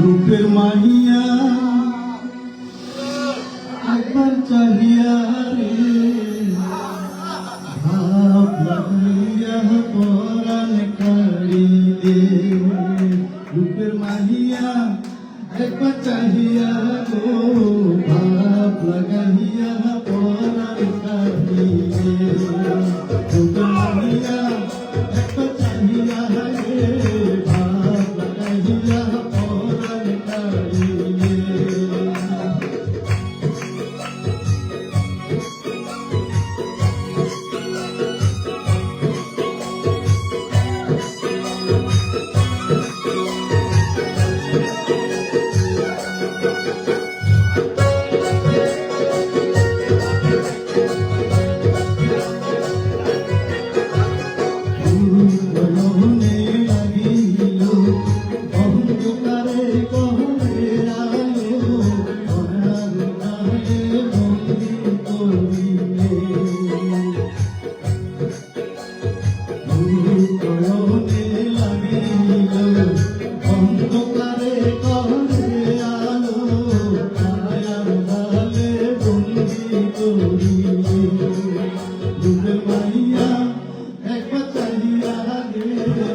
রূপের মাহিয়া, একবার চাহিয়া রে। ভাব লাগিয়া পরাণ কাড়ি দে রূপের মাহিয়া, একবার চাহিয়া রে।